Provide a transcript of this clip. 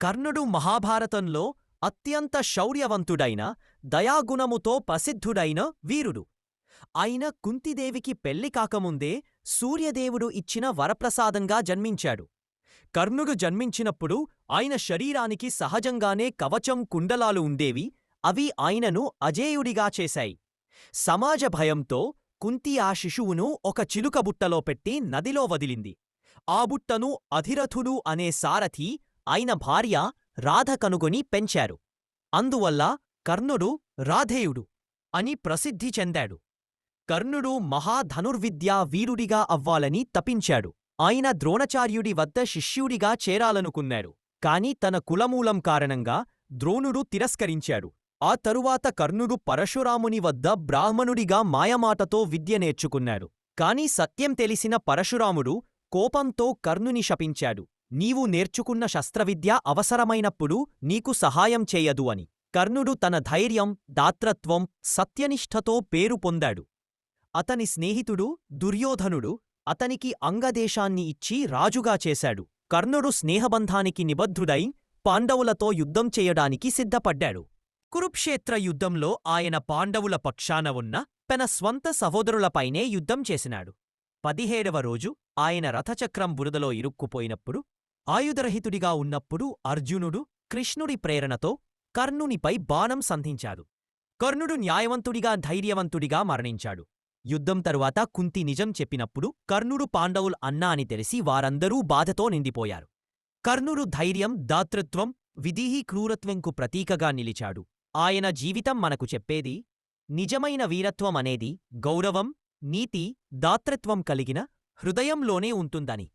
కర్ణుడు మహాభారతంలో అత్యంత శౌర్యవంతుడైన దయాగుణముతో ప్రసిద్ధుడైన వీరుడు. ఆయన కుంతిదేవికి పెళ్ళి కాకముందే సూర్యదేవుడు ఇచ్చిన వరప్రసాదంగా జన్మించాడు. కర్ణుడు జన్మించినప్పుడు ఆయన శరీరానికి సహజంగానే కవచం కుండలాలు ఉండేవి. అవి ఆయనను అజేయుడిగా చేశాయి. సమాజ భయంతో కుంతి ఆ శిశువును ఒక చిలుక బుట్టలో పెట్టి నదిలో వదిలింది. ఆ బుట్టను అధిరథుడు అనే సారథి ఆయన భార్య రాధ కనుగొని పెంచారు. అందువల్ల కర్ణుడు రాధేయుడు అని ప్రసిద్ధి చెందాడు. కర్ణుడు మహాధనుర్విద్యా వీరుడిగా అవ్వాలని తపించాడు. ఆయన ద్రోణచార్యుడి వద్ద శిష్యుడిగా చేరాలనుకున్నాడు కాని తన కులమూలం కారణంగా ద్రోణుడు తిరస్కరించాడు. ఆ తరువాత కర్ణుడు పరశురాముని వద్ద బ్రాహ్మణుడిగా మాయమాటతో విద్య నేర్చుకున్నాడు. కాని సత్యం తెలిసిన పరశురాముడు కోపంతో కర్ణుని శపించాడు. నీవు నేర్చుకున్న శస్త్రవిద్య అవసరమైనప్పుడు నీకు సహాయం చేయదు అని. కర్ణుడు తన ధైర్యం దాత్రత్వం సత్యనిష్ఠతో పేరు పొందాడు. అతని స్నేహితుడు దుర్యోధనుడు అతనికి అంగదేశాన్ని ఇచ్చి రాజుగా చేశాడు. కర్ణుడు స్నేహబంధానికి నిబద్ధుడై పాండవులతో యుద్ధం చేయడానికి సిద్ధపడ్డాడు. కురుక్షేత్ర యుద్ధంలో ఆయన పాండవుల పక్షాన ఉన్న తన స్వంత సహోదరులపైనే యుద్ధం చేసినాడు. పదిహేడవ రోజు ఆయన రథచక్రం బురదలో ఇరుక్కుపోయినప్పుడు ఆయుధరహితుడిగా ఉన్నప్పుడు అర్జునుడు కృష్ణుడి ప్రేరణతో కర్ణునిపై బాణం సంధించాడు. కర్ణుడు న్యాయవంతుడిగా ధైర్యవంతుడిగా మరణించాడు. యుద్ధం తరువాత కుంతి నిజం చెప్పినప్పుడు కర్ణుడు పాండవులు అన్నా అని తెలిసి వారందరూ బాధతో నిండిపోయారు. కర్ణుడు ధైర్యం దాతృత్వం విధిహి క్రూరత్వంకు ప్రతీకగా నిలిచాడు. ఆయన జీవితం మనకు చెప్పేది నిజమైన వీరత్వం అనేది గౌరవం నీతి దాతృత్వం కలిగిన హృదయంలోనే ఉంటుందని.